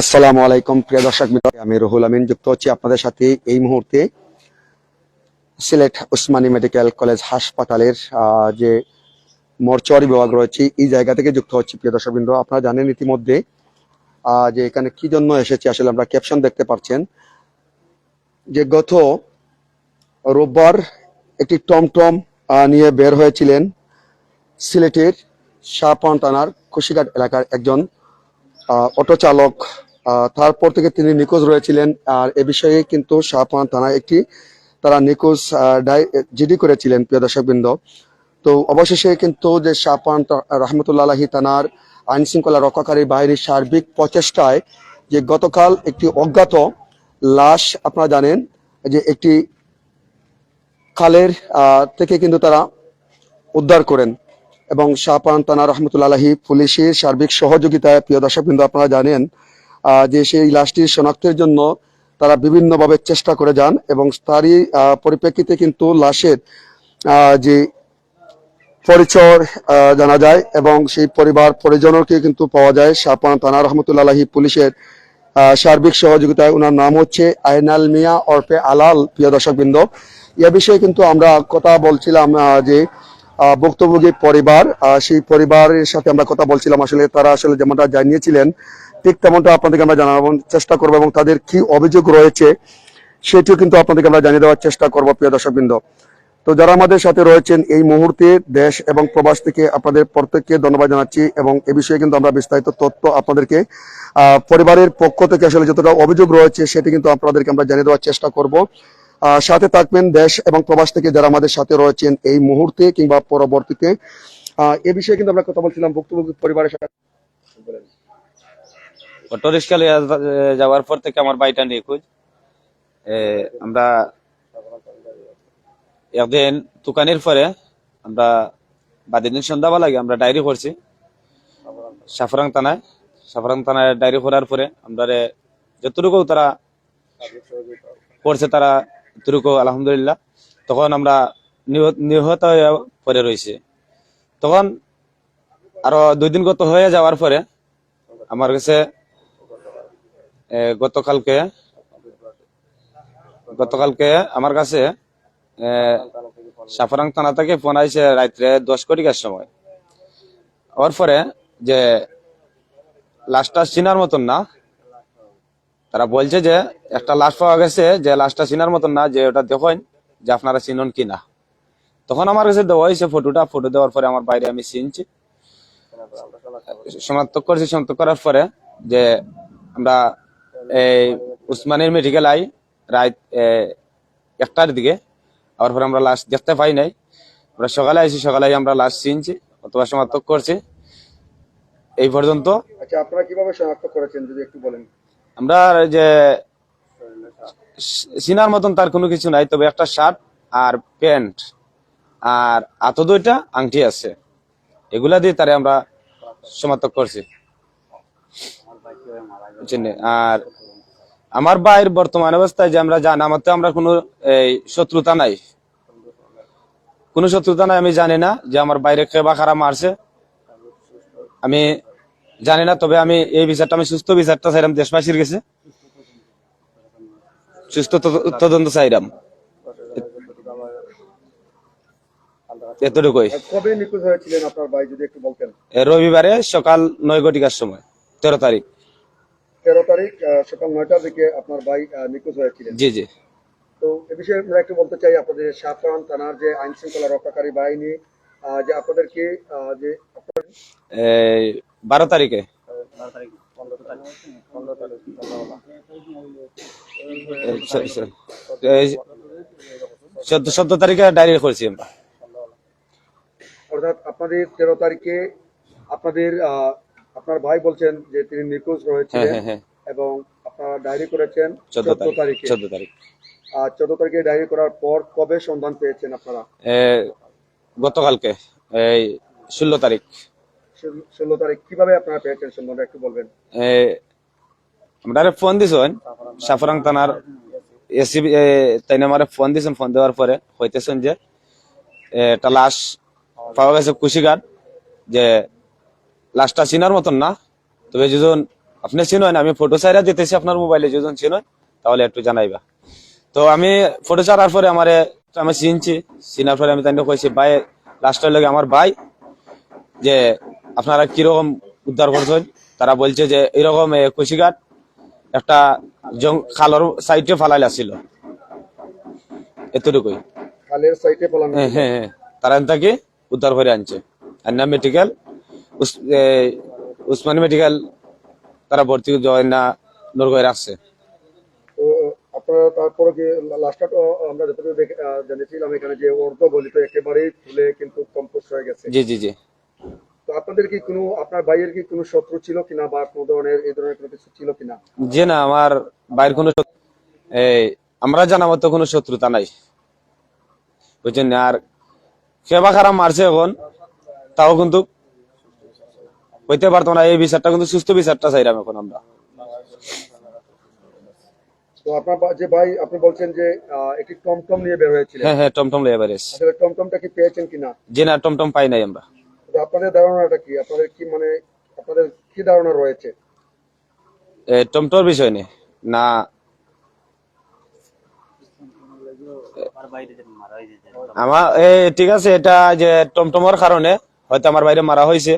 আসসালামু আলাইকুম, প্রিয় দর্শক মিত্র, আমি রুহুল আমিন যুক্ত হচ্ছি আপনাদের সাথে এই মুহূর্তে সিলেট উসমানী মেডিকেল কলেজ হাসপাতালের যে মর্চুয়ারি বিভাগ রয়েছে, এই জায়গা থেকে যুক্ত হচ্ছি, প্রিয় দর্শক বৃন্দ আপনারা জানেন ইতিমধ্যে যে এখানে কি জন্য এসেছি আসলে আমরা ক্যাপশন দেখতে পাচ্ছেন। যে গত রোববার একটি টমটম নিয়ে বের হয়েছিলেন সিলেটের শাহপান থানার কুশিঘাট এলাকার একজন অটো চালক তারপর থেকে তিনি নিখোঁজ রয়েছিলেন। আর এ বিষয়ে কিন্তু শাহপান থানা একটি, তারা নিখোঁজ জিডি করেছিলেন, প্রিয় দর্শকবৃন্দ। তো অবশেষে কিন্তু যে শাহপান রহমতুল্লাহি থানার আইন শৃঙ্খলা রক্ষাকারী বাহিনীর সার্বিক প্রচেষ্টায় যে গতকাল একটি অজ্ঞাত লাশ, আপনারা জানেন, যে একটি খালের থেকে কিন্তু তারা উদ্ধার করেন। এবং শাহপান থানা রহমতুল্লাহি পুলিশের সার্বিক সহযোগিতায়, প্রিয় দর্শকবৃন্দ, আপনারা জানেন যে সেই লাশটি শনাক্তের জন্য তারা বিভিন্নভাবে চেষ্টা করে যান এবং তারই পরিপ্রেক্ষিতে কিন্তু লাশের যে পরিচয় জানা যায় এবং সেই পরিবার পরিজনকে কিন্তু পাওয়া যায়। শাহপান থানা রহমতুল্লাহি পুলিশের সার্বিক সহযোগিতায় ওনার নাম হচ্ছে আইনাল মিয়া ওরফে আলাল, প্রিয় দর্শকবৃন্দ। এ বিষয়ে কিন্তু আমরা কথা বলছিলাম যে ভুক্তভোগী পরিবার সেই পরিবারের সাথে আমরা কথা বলছিলাম। আসলে তারা আসলে যেমনটা জানিয়েছিলেন ঠিক তেমনটা আপনাদেরকে আমরা জানানোর চেষ্টা করব এবং তাদের কি অভিযোগ রয়েছে, সেটিও কিন্তু আপনাদেরকে আমরা জানিয়ে দেওয়ার চেষ্টা করব, প্রিয় দর্শকবৃন্দ। তো যারা আমাদের সাথে রয়েছেন এই মুহূর্তে দেশ এবং প্রবাস থেকে আপনাদের প্রত্যেককে ধন্যবাদ জানাচ্ছি এবং এ বিষয়ে কিন্তু আমরা বিস্তারিত তথ্য আপনাদেরকে পরিবারের পক্ষ থেকে আসলে যতটা অভিযোগ রয়েছে, সেটি কিন্তু আপনাদেরকে আমরা জানিয়ে দেওয়ার চেষ্টা করব। সাথে থাকবেন দেশ এবং প্রবাস থেকে যারা আমাদের সাথে রয়েছেন এই মুহূর্তে কিংবা পরবর্তীতে। এ বিষয়ে কিন্তু আমরা কথা বলছিলাম ভুক্তভোগী পরিবারের সাথে। অটো রিক্সা যাওয়ার পর থেকে আমার বাড়িটা এ, আমরা একদিন দোকানের পরে আমরা বাদের দিন সন্ধ্যাবেলা আমরা ডায়েরি করছি সাফরাং থানায়। সাফরাং থানায় ডায়েরি করার পরে আমরা যতটুকু তারা করছে তারা এতটুকু আলহামদুলিল্লাহ। তখন আমরা নিহ- নিহত পরে রয়েছে। তখন আরও দুই দিন গত হয়ে যাওয়ার পরে আমার কাছে গতকালকে গতকালকে আমার কাছে সাফারাং থানা থেকে ফোন আইসে রাত্রে দশ কোটিকার সময়। ওর পরে যে লাশটা চিনার মতন না, তারা বলছে যে, একটা লাশ পাওয়া গেছে যে লাশটা চিনার মতন না, যে ওটা দেখেন যে আপনারা চিনন কি না। তখন আমার কাছে দেওয়া হয়েছে ফটোটা ফটো দেওয়ার পরে আমার বাইরে আমি চিনছি। শনাক্ত করছি শনাক্ত করার পরে যে আমরা এই উসমানের মেডিকেল আই রাত একটার দিকে। আবার পরে আমরা লাশ দেখতে পাই নাই। আমরা সকালে আইছি সকালে আমরা লাশ চিনছি অথবা শনাক্ত করছি। এই পর্যন্ত। আচ্ছা আপনারা কীভাবে শনাক্ত করেছেন যদি একটু বলেন? আমরা যে সিনার মতন তার কোনো কিছু নাই তবে একটা শার্ট আর প্যান্ট আর আতো দুইটা আংটি আছে। এগুলা দিয়ে তারে আমরা সমাপ্ত করছি। বুঝছেন নি? আর আমার ভাইয়ের বর্তমান অবস্থায় যে আমরা জানি আমার তো আমরা কোনো এই শত্রুতা নাই। কোনো শত্রুতা নাই আমি জানি না যে আমার বাইরে খেবা খারা মারছে। আমি জানি না তবে আমি এই বিচারটা আমি সুস্থ বিচারটা চাইলাম দেশবাসীর কাছে। সুস্থ তদন্ত চাইলাম। এতটুকুই। কবে রবিবারে সকাল নয় ঘটিকার সময় তেরো তারিখ। তেরো তারিখ সকাল নয়টার দিকে আপনার ভাই নিখোঁজ হয়েছিলেন। জি জি। তো এ বিষয়ে আমরা একটু বলতে চাই আপনাদের সাফরান থানার যে আইন শৃঙ্খলা রক্ষাকারী বাহিনী যে আপনাদেরকে যে বারো তারিখে। চোদ্দ চোদ্দ তারিখে ডায়েরি করেছি আমরা। অর্থাৎ আপনাদের তেরো তারিখে আপনাদের আহ, আপনার ভাই বলছেন যে তিনি নিখোঁজ হ্যাঁ রয়েছিলেন হ্যাঁ হ্যাঁ এবং আপনারা ডায়েরি করেছেন চোদ্দ তারিখ চোদ্দ তারিখ। আর চোদ্দ তারিখে ডায়েরি করার পর কবে সন্ধান পেয়েছেন আপনারা? গতকালকে এই ষোলো তারিখ। ষোল- তারিখ কীভাবে আপনারা পেয়েছেন সন্ধানটা একটু বলবেন? আমরা ফোন দিছেন সাফরাং থানার এসি তাই আমার ফোন দিছেন ফোন দেওয়ার পরে হইতেছেন যে একটা লাশ পাওয়া গেছে কুশিঘাট যে লাশটা চিনার মতন না। তবে যখন আপনি চিনেন আমি ফটো চাইরা দিতেছি আপনার মোবাইলে যদি চিনেন তাহলে একটু জানাইবা। তো আমি ফটো ছাড়ার পরে আমার আমি চিনছি চিনার পরে আমি তাই কইছি ভাই লাস্টের লগে আমার ভাই যে আপনারা কীরকম উদ্ধার করছেন? তারা বলছে যে এরকম কুশিঘাট একটা জং খালর সাইডে ফালাইল আসছিল এতটুকুই। খালের সাইটে পলানো হ্যাঁ হ্যাঁ হ্যাঁ। তারা তাকে উদ্ধার করে আনছে। আন্না মেডিকেল উসমানী মেডিকেল তারা ভর্তি না নরগয় রাখছে। আপনারা তারপরে কি লাস্টটা আমরা যতটুকু জেনেছিলাম এখানে যে অর্ধ গলিত একেবারেই ফুলে কিন্তু কম্পোস্ট হয়ে গেছে। জি জি জি। তো আপনাদের কি কোনো আপনার ভাইয়ের কি কোনো শত্রু ছিল কিনা বা কোনো ধরনের এই ধরনের কোনো কিছু ছিল কিনা? যে না আমার কোনো আমরা জানা মতো কোনো শত্রুতা নাই। বুঝছেন? আর সেবা খারাপ মারছে এখন তাও কিন্তু হইতে পারতো না এই বিচারটা কিন্তু সুস্থ বিচারটা চাইলাম এখন আমরা। তো আপনার যে ভাই আপনি বলছেন যে একটি টমটম নিয়ে বের হয়েছিলেন। হ্যাঁ হ্যাঁ টমটম লেবারেস আসলে টমটমটা কি পেয়েছেন কিনা? যে না টমটম পাই নাই আমরা। আপনাদের ধারণাটা কি? আপনাদের কি মানে আপনাদের কি ধারণা রয়েছে? টমটর বিষয় নেই না। আমার ঠিক আছে এটা যে টমটমের কারণে হয়তো আমার বাইরে মারা হয়েছে।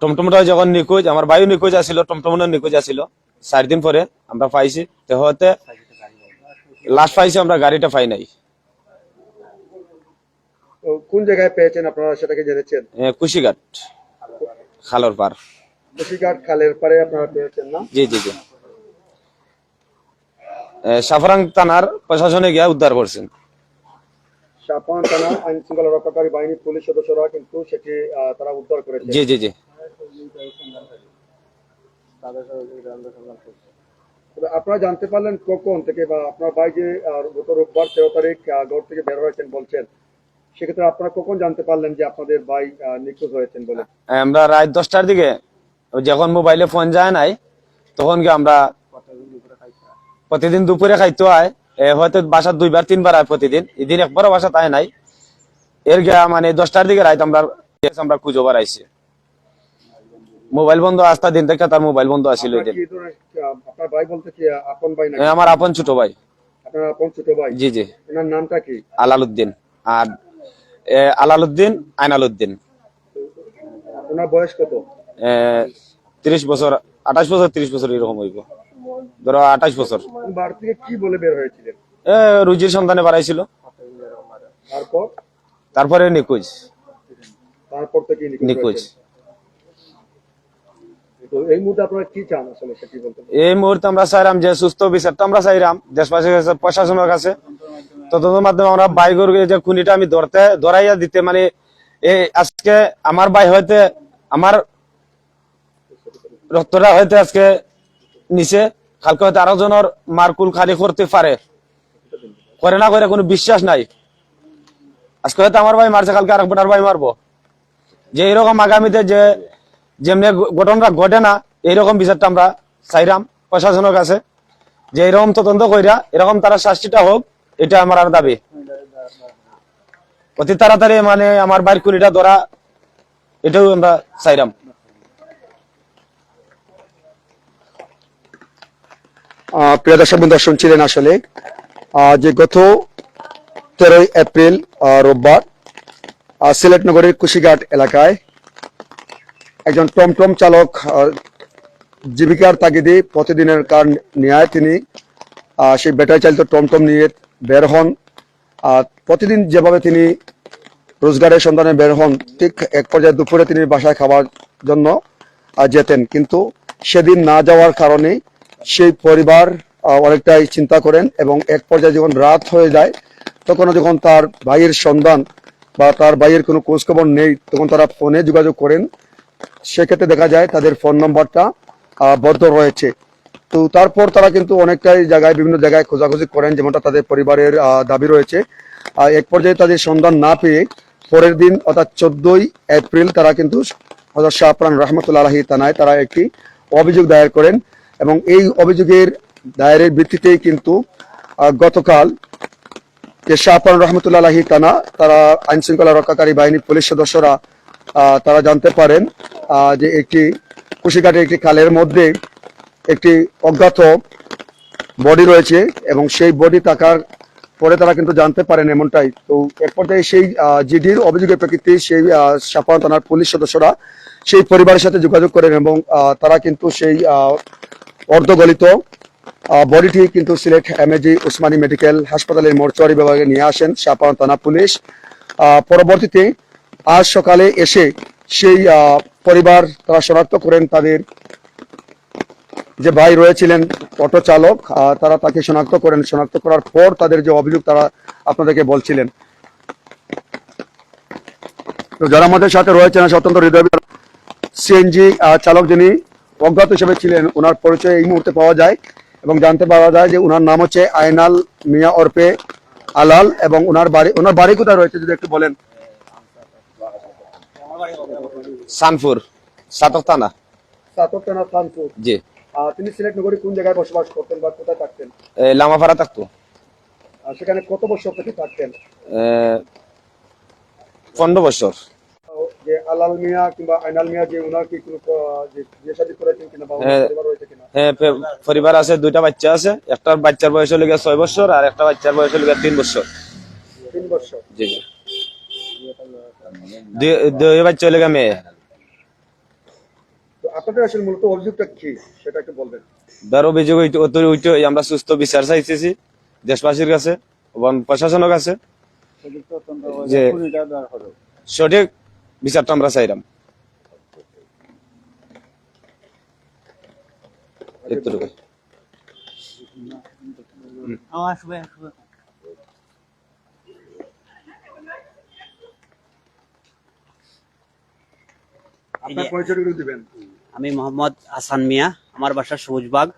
টমটমটা যখন নিখোঁজ আমার বাইও নিখোঁজ আছিল টমটমও নিখোঁজ আছিল। চার দিন পরে আমরা পাইছি। তো হতে লাস্ট পাইছি আমরা গাড়িটা পাই নাই। কোন জায়গায় পেয়েছেন আপনারা সেটাকে জেনেছেন? কুশিঘাট খালর পার কুশিঘাট খালের পারে আপনারা পেয়েছেন না? জি জি জি। সাফরাং থানার প্রশাসনে গিয়া উদ্ধার করছেন। সাপান থানার আইন শৃঙ্খলা রক্ষাকারী বাহিনী পুলিশ সদস্যরা কিন্তু সেটি তারা উদ্ধার করেছে। জি জি জি। তবে আপনারা জানতে পারলেন কখন থেকে বা আপনার ভাই যে গত রোববার তেরো তারিখ ঘর থেকে বের হয়েছেন বলছেন, সেক্ষেত্রে আপনারা কখন জানতে পারলেন যে আপনাদের ভাই নিখোঁজ হয়েছেন বলে? আমরা রাত দশটার দিকে যখন মোবাইলে ফোন যায় নাই, তখন কি আমরা প্রতিদিন দুপুরে খাইতে হয়? হয়তো বাসা দুইবার, তিনবার হয় প্রতিদিন। এদিন একবারও বাসা তাই নাই। এর গিয়া মানে দশটার দিকে রাত আমরা আমরা খুঁজোবার আইছি। মোবাইল বন্ধ আস্তা দিন থেকে তার মোবাইল বন্ধ আসিল ওই দিন। আপনার ভাই বলতে কি আপন ভাই নাকি? আমার আপন ছোট ভাই। আপনার আপন ছোট ভাই? জি জি। ওনার নামটা কি? আলালউদ্দিন। আর আলালউদ্দিন আইনালউদ্দিন। ওনার বয়স কত? এ, তিরিশ বছর আঠাশ বছর তিরিশ বছর এরকম হইব। ধরো আঠাশ বছর। উনি বাড়ি থেকে কি বলে বের হয়েছিলেন? এ রুজির সন্ধানে বাড়াইছিল। তারপর? তারপরে নিখোঁজ তারপর থেকে নিখোঁজ। হয়েছেন। মানে আজকে আমার রক্তটা আজকে নিচে, কালকে হয়তো আরও জনের মারকুল খালি করতে পারে। করে না করে কোনো বিশ্বাস নাই। আজকে হয়তো আমার ভাই মারছে, কালকে আরেক ভাই মারবো। যে এরকম আগামীতে যে যেমনি ঘটনা ঘটে না, এইরকম বিচারটা আমরা চাইরাম প্রশাসনের কাছে। যে এরকম তদন্ত কইরা এরকম তারা শাস্তিটা হোক, এটা আমার আর দাবি। অতি তাড়াতাড়ি মানে আমার বাইর কুড়িটা ধরা, এটাও আমরা চাইরাম। প্রিয় দর্শক বন্ধু, শুনছিলেন আসলে। যে গত তেরোই এপ্রিল রোববার সিলেট নগরের কুশিঘাট এলাকায় একজন টমটম চালক জীবিকার তাগিদে প্রতিদিনের কার ন্যায় তিনি সেই ব্যাটারি চালিত টমটম নিয়ে বের হন। আর প্রতিদিন যেভাবে তিনি রোজগারের সন্ধানে বের হন, ঠিক এক পর্যায়ে দুপুরে তিনি বাসায় খাওয়ার জন্য যেতেন। কিন্তু সেদিন না যাওয়ার কারণে সেই পরিবার অনেকটাই চিন্তা করেন এবং এক পর্যায়ে যখন রাত হয়ে যায় তখন যখন তার ভাইয়ের সন্ধান বা তার ভাইয়ের কোনো খোঁজখবর নেই, তখন তারা ফোনে যোগাযোগ করেন। সেক্ষেত্রে দেখা যায় তাদের ফোন নম্বরটা বদ্ধ রয়েছে। তো তারপর তারা কিন্তু অনেকটাই জায়গায়, বিভিন্ন জায়গায় খোঁজাখুঁজি করেন, যেমনটা তাদের পরিবারের দাবি রয়েছে। এক পর্যায়ে তাদের সন্ধান না পেয়ে পরের দিন, অর্থাৎ চোদ্দই এপ্রিল, তারা কিন্তু হজরত শাহপ্রান রহমতুল্লাহ আলহী থানায় তারা একটি অভিযোগ দায়ের করেন এবং এই অভিযোগের দায়েরের ভিত্তিতেই কিন্তু গতকাল যে শাহপান রহমতুল্লাহ আলাহি থানা তারা আইন শৃঙ্খলা রক্ষাকারী বাহিনীর পুলিশ সদস্যরা তারা জানতে পারেন যে একটি কুশিঘাটে একটি খালের মধ্যে একটি অজ্ঞাত বডি রয়েছে এবং সেই বডি থাকার পরে তারা কিন্তু জানতে পারেন এমনটাই। তো এক থেকে সেই জিডির অভিযোগের প্রেক্ষিতে সেই সাপান থানার পুলিশ সদস্যরা সেই পরিবারের সাথে যোগাযোগ করেন এবং তারা কিন্তু সেই অর্ধগলিত বডিটি কিন্তু সিলেট এমএজি উসমানী মেডিকেল হাসপাতালের মর্চুয়ারি বিভাগে নিয়ে আসেন সাপান থানা পুলিশ। পরবর্তীতে আজ সকালে এসে সেই পরিবার তারা শনাক্ত করেন তাদের যে ভাই রয়েছিলেন অটো চালক তারা তাকে শনাক্ত করেন। শনাক্ত করার পর তাদের যে অভিযোগ তারা আপনাদেরকে বলছিলেন। তো যারা আমাদের সাথে রয়েছেন অত্যন্ত হৃদয় সিএনজি চালক যিনি অজ্ঞাত হিসেবে ছিলেন ওনার পরিচয় এই মুহূর্তে পাওয়া যায় এবং জানতে পাওয়া যায় যে ওনার নাম হচ্ছে আয়নাল মিয়া ওরপে আলাল এবং ওনার বাড়ি ওনার বাড়ি কোথায় রয়েছে যদি একটু বলেন। সানপুর সাতক থানা। জি। তিনি সিলেট নগরী কোন জায়গায় বসবাস করতেন বা কোথায় থাকতেন? লামাপাড়া থাকতো। সেখানে কত বছর থেকে থাকতেন? পনেরো বছর। যে আলাল মিয়া কিংবা আইনাল মিয়া যে ওনার কি কোনো যে শাদী করেছেন কিনা বা হ্যাঁ। পরিবার রয়েছে কিনা? হ্যাঁ পরিবার আছে দুইটা বাচ্চা আছে। একটা বাচ্চার বয়স হলে গিয়ে ছয় বছর আর একটা বাচ্চার বয়স হলে গিয়ে তিন বছর। তিন বছর। জি জি। দুই- দুই বাচ্চা হলে মেয়ে। আপনাদের আসলে মূলত অভিযোগটা কি? সেটা একটু বলবেন। ধর অভিযোগ হইতে অত আমরা সুস্থ বিচার চাইতেছি দেশবাসীর কাছে এবং প্রশাসনের কাছে যে সঠিক বিচারটা আমরা চাইলাম। আপনার পরিচয় দিবেন। আমি মোহাম্মদ হাসান মিয়া আমার বাসা সবুজবাগ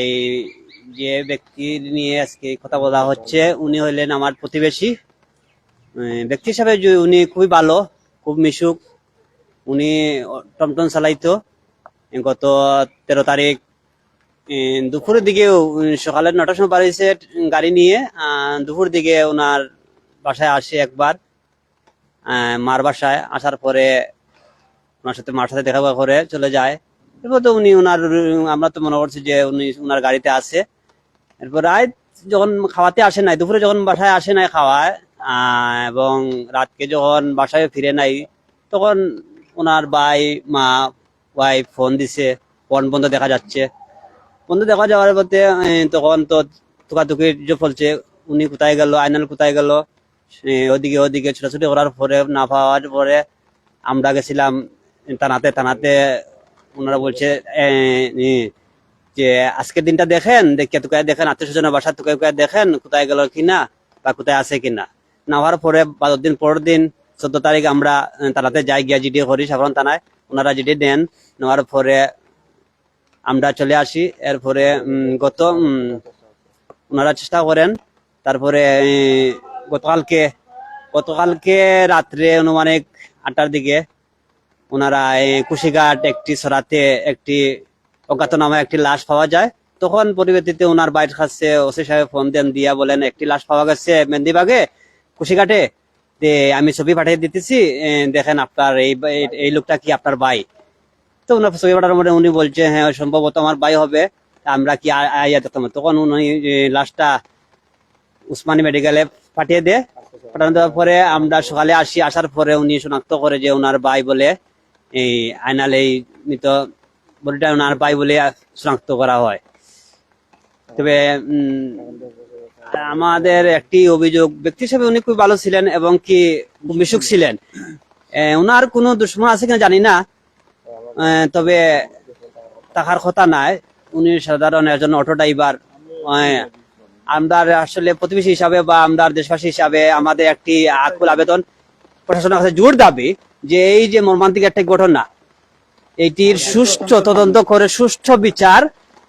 এই যে ব্যক্তি নিয়ে আজকে কথা বলা হচ্ছে উনি হইলেন আমার প্রতিবেশী। ব্যক্তি হিসাবে উনি খুবই ভালো খুব মিশুক। উনি টমটম চালাইতো। গত তেরো তারিখ দুপুরের দিকে সকালে নটার সময় বাড়িছে গাড়ি নিয়ে আহ, দুপুর দিকে ওনার বাসায় আসে একবার। মার বাসায় আসার পরে ওনার সাথে, মার সাথে দেখা করে চলে যায়। এরপর তো উনি ওনার, আমরা তো মনে করছি যে উনি ওনার গাড়িতে আছে। এরপর রাত যখন খাওয়াতে আসে নাই, দুপুরে যখন বাসায় আসে নাই খাওয়ায় এবং রাতকে যখন বাসায় ফিরে নাই, তখন ওনার ভাই, মা ওয়াইফ ফোন দিছে। ফোন বন্ধ দেখা যাচ্ছে। বন্ধ দেখা যাওয়ার পথে তখন তো তুকাতুকি যে ফলছে, উনি কোথায় গেল আইনাল কোথায় গেল ওদিকে ওদিকে ছোটাছুটি করার পরে, না পাওয়ার পরে আমরা গেছিলাম থানাতে থানাতে ওনারা বলছে যে আজকের দিনটা দেখেন দেখে তোকে দেখেন, আত্মীয় স্বজনের বাসা তোকে দেখেন, কোথায় গেল কিনা বা কোথায় আছে কিনা? না হওয়ার পরে, বারো দিন, পরের দিন, চোদ্দ তারিখ আমরা থানাতে যাই, গিয়া জিডি করি, সাধারণ থানায়। ওনারা জিডি দেন, নেওয়ার পরে আমরা চলে আসি। এরপরে গত ওনারা চেষ্টা করেন। তারপরে গতকালকে গতকালকে রাত্রে অনুমানিক আটটার দিকে ওনারা এই কুশিঘাট একটি সরাতে একটি অজ্ঞাত নামে একটি লাশ পাওয়া যায়। তখন পরিবর্তিতে ওনার বাইরের কাছে ওসি সাহেব ফোন দেন, দিয়া বলেন, একটি লাশ পাওয়া গেছে মেহেন্দিবাগে কুশিঘাটে। তে আমি ছবি পাঠিয়ে দিতেছি। দেখেন আপনার এই এই- লোকটা কি আপনার ভাই? তো ওনার ছবি পাঠানোর মধ্যে উনি বলছে হ্যাঁ সম্ভবত আমার ভাই হবে। আমরা কি আইয়া তখন উনি লাশটা উসমানী মেডিকেলে পাঠিয়ে দেয়। পাঠানো দেওয়ার পরে আমরা সকালে আসি। আসার পরে উনি শনাক্ত করে যে ওনার ভাই বলে এই মৃত বডিটা ওনার ভাই বলে শনাক্ত করা হয়। তবে আমাদের একটি অভিযোগ, ব্যক্তি হিসেবে উনি খুব ভালো ছিলেন এবং কি মিশুক ছিলেন। ওনার কোনো দুশ্মন আছে কিনা জানি না। তবে তাহার কথা নাই। উনি সাধারণ একজন অটো ড্রাইভার। আমরা আসলে প্রতিবেশী হিসাবে বা আমরা দেশবাসী হিসাবে আমাদের একটি আকুল আবেদন। প্রশাসনের কাছে জোর দাবি। যে এই যে মর্মান্তিক একটা ঘটনা এইটির সুষ্ঠু তদন্ত করে সুষ্ঠু বিচার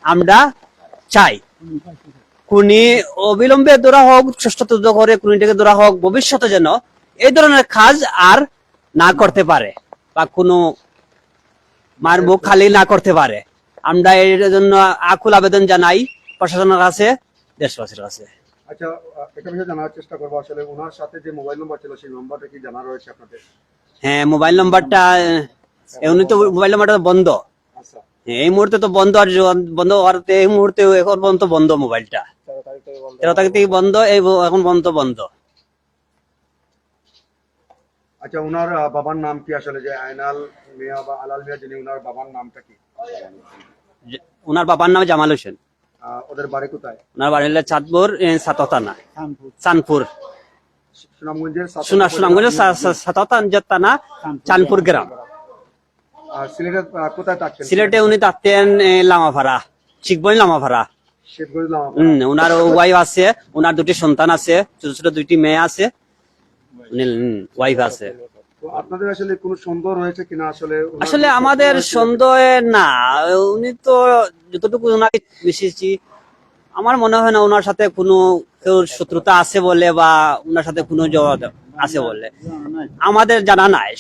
আমরা চাই। খুনি অবিলম্বে ধরা হোক, সুষ্ঠু তদন্ত করে খুনিটাকে ধরা হোক, ভবিষ্যতে যেন এই ধরনের কাজ আর না করতে পারে বা কোনো মার মুখ খালি না করতে পারে। আমরা এর জন্য আকুল আবেদন জানাই প্রশাসনের কাছে, দেশবাসীর কাছে। আচ্ছা একটা বিষয় জানার চেষ্টা করব। আসলে ওনার সাথে যে মোবাইল নম্বর ছিল, সেই নম্বরটা কি জানা রয়েছে আপনাদের? হ্যাঁ মোবাইল নম্বরটা এ উনি তো মোবাইল নাম্বারটা বন্ধ। আচ্ছা। এই মুহূর্তে তো বন্ধ আর বন্ধ হওয়ার এই মুহূর্তে এখন পর্যন্ত বন্ধ মোবাইলটা তেরো তারিখ থেকে বন্ধ। এই এখন পর্যন্ত বন্ধ। আচ্ছা ওনার বাবার নাম কি আসলে? যে আয়নাল মিয়া বা আলাল মিয়া যিনি ওনার বাবার নামটা কি? ওনার বাবার নাম জামাল হোসেন। ওদের বাড়ি কোথায়? ওনার বাড়ি হলো চাঁদপুর সাততানা চাঁদপুর। সুনামগঞ্জের থানা চাঁদপুর গ্রাম। আর সিলেটের আহ, কোথায় থাকছেন সিলেটে? উনি থাকতেন লামাভাড়া শিখবই লামাভাড়া। শেখগঞ্জ হম ওনার ওয়াইফ আছে ওনার দুটি সন্তান আছে ছোট ছোট দুইটি মেয়ে আছে। ওয়াইফ আছে। আপনাদের আসলে কোনো সন্দেহ রয়েছে কিনা আসলে আসলে আমাদের সন্দেহ না উনি তো যতটুকু ওনাকে মিশেছি আমার মনে হয় না ওনার সাথে কোনো কেউ শত্রুতা আছে বলে বা ওনার সাথে কোনো আছে বলে। আমাদের জানা নাই,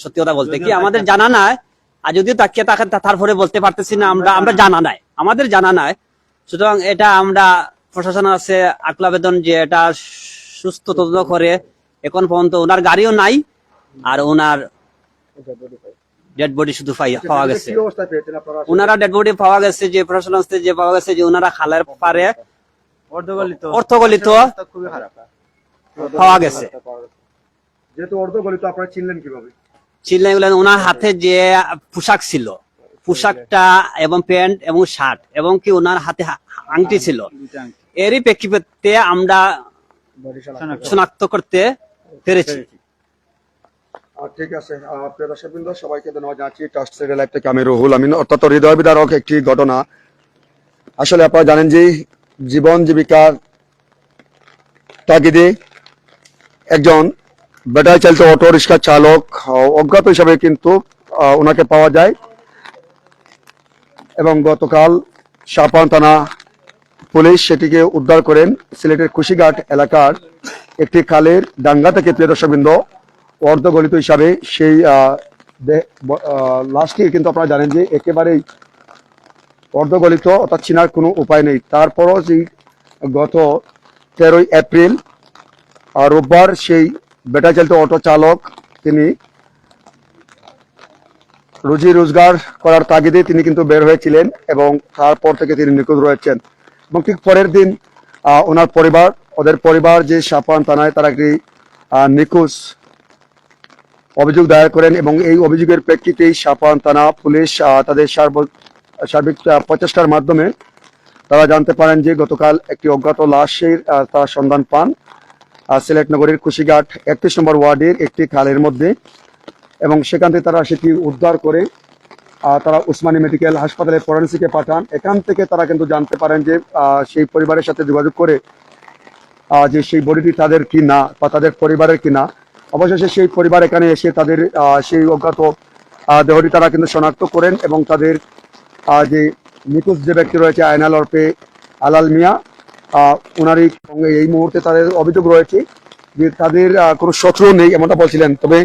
সত্যি কথা বলতে কি? আমাদের জানা নাই। আর যদিও তাকিয়ে তাকে তারপরে বলতে পারতেছি না, আমরা আমরা জানা নাই। আমাদের জানা নাই। সুতরাং এটা আমরা প্রশাসন আছে আবেদন যে এটা সুস্থ তদন্ত করে এখন পর্যন্ত ওনার গাড়িও নাই, আর ওনার ডেড বডি শুধু পাই- পাওয়া গেছে? ওনারা ডেড বডি পাওয়া গেছে যে প্রশাসন যে পাওয়া গেছে যে ওনারা খালের পারে অর্থগলিত পাওয়া গেছে। যেহেতু অর্ধগলিত আপনারা চিনলেন কীভাবে? চিল্লাই গুলেন ওনার হাতে যে পোশাক ছিল পোশাকটা এবং প্যান্ট এবং শার্ট এবং কি ওনার হাতে আংটি ছিল। এরই প্রেক্ষিতে আমরা শনাক্ত। করতে পেরেছি। ঠিক আছে প্রিয় দর্শকবৃন্দ, সবাইকে ধন্যবাদ জানাচ্ছি। থেকে আমি রুহুল আমিন। অত্যন্ত হৃদয় বিদারক একটি ঘটনা। আসলে আপনারা জানেন যে জীবন জীবিকার তাগিদে একজন চালিত অটো চালক অজ্ঞাত হিসাবে কিন্তু ওনাকে পাওয়া যায়। এবং গতকাল শাহপান থানা পুলিশ সেটিকে উদ্ধার করেন সিলেটের খুশিঘাট এলাকার একটি খালের ডাঙ্গা থেকে, প্রিয় দর্শকবৃন্দ। অর্ধগলিত হিসাবে সেই আহ, দে- ব- আহ, লাশটি কিন্তু আপনারা জানেন যে একেবারেই অর্ধগলিত অর্থাৎ চিনার কোনো উপায় নেই। তারপরও সেই গত তেরোই এপ্রিল রোববার সেই বেটা চালিত অটো চালক তিনি রুজি রোজগার করার তাগিদে তিনি কিন্তু বের হয়েছিলেন এবং তারপর থেকে তিনি নিখোঁজ রয়েছেন। এবং ঠিক পরের দিন ওনার পরিবার ওদের পরিবার যে সাপান থানায় তারা একটি নিখোঁজ অভিযোগ দায়ের করেন এবং এই অভিযোগের প্রেক্ষিতেই সাপান থানা পুলিশ তাদের সার্ব- সার্বিক প্রচেষ্টার মাধ্যমে তারা জানতে পারেন যে গতকাল একটি অজ্ঞাত লাশের তারা সন্ধান পান সিলেট নগরীর কুশিঘাট একত্রিশ নম্বর ওয়ার্ডের একটি খালের মধ্যে এবং সেখান থেকে তারা সেটি উদ্ধার করে তারা উসমানী মেডিকেল হাসপাতালে ফরেন্সিকে পাঠান। এখান থেকে তারা কিন্তু জানতে পারেন যে সেই পরিবারের সাথে যোগাযোগ করে যে সেই বডিটি তাদের কি না বা তাদের পরিবারের কি না অবশেষে সেই পরিবার এখানে এসে তাদের সেই অজ্ঞাত দেহটি তারা কিন্তু শনাক্ত করেন এবং তাদের যে নিখোঁজ যে ব্যক্তি রয়েছে, আয়নাল অর্পে আলাল মিয়া ওনারই সঙ্গে এই মুহূর্তে তাদের অভিযোগ রয়েছে যে তাদের কোনো শত্রু নেই এমনটা বলছিলেন। তবে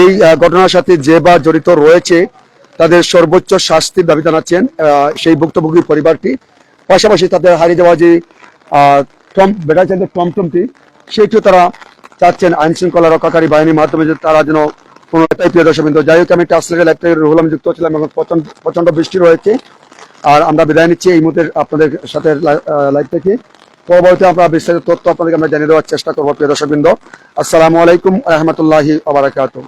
এই ঘটনার সাথে যে বা জড়িত রয়েছে, তাদের সর্বোচ্চ শাস্তির দাবি জানাচ্ছেন সেই ভুক্তভোগী পরিবারটি। পাশাপাশি তাদের হারিয়ে যাওয়া যে টম চাইতে টমটমটি সেইটিও তারা চাচ্ছেন আইন শৃঙ্খলা রক্ষাকারী বাহিনীর মাধ্যমে যে তারা যেন কোনো একটাই প্রিয় দর্শক যাই হোক, আমি টাসলেটের লাইভ থেকে আমি যুক্ত ছিলাম এবং প্রচণ্ড প্রচণ্ড বৃষ্টি রয়েছে। আর আমরা বিদায় নিচ্ছি এই মুহূর্তে আপনাদের সাথে লাইভ থেকে। পরবর্তী আমরা বিস্তারিত তথ্য আপনাদেরকে আমরা জানিয়ে দেওয়ার চেষ্টা করব, প্রিয় দর্শক বিন্দু। আসসালামু আলাইকুম রহমতুল্লাহি আবরাকাতুহ।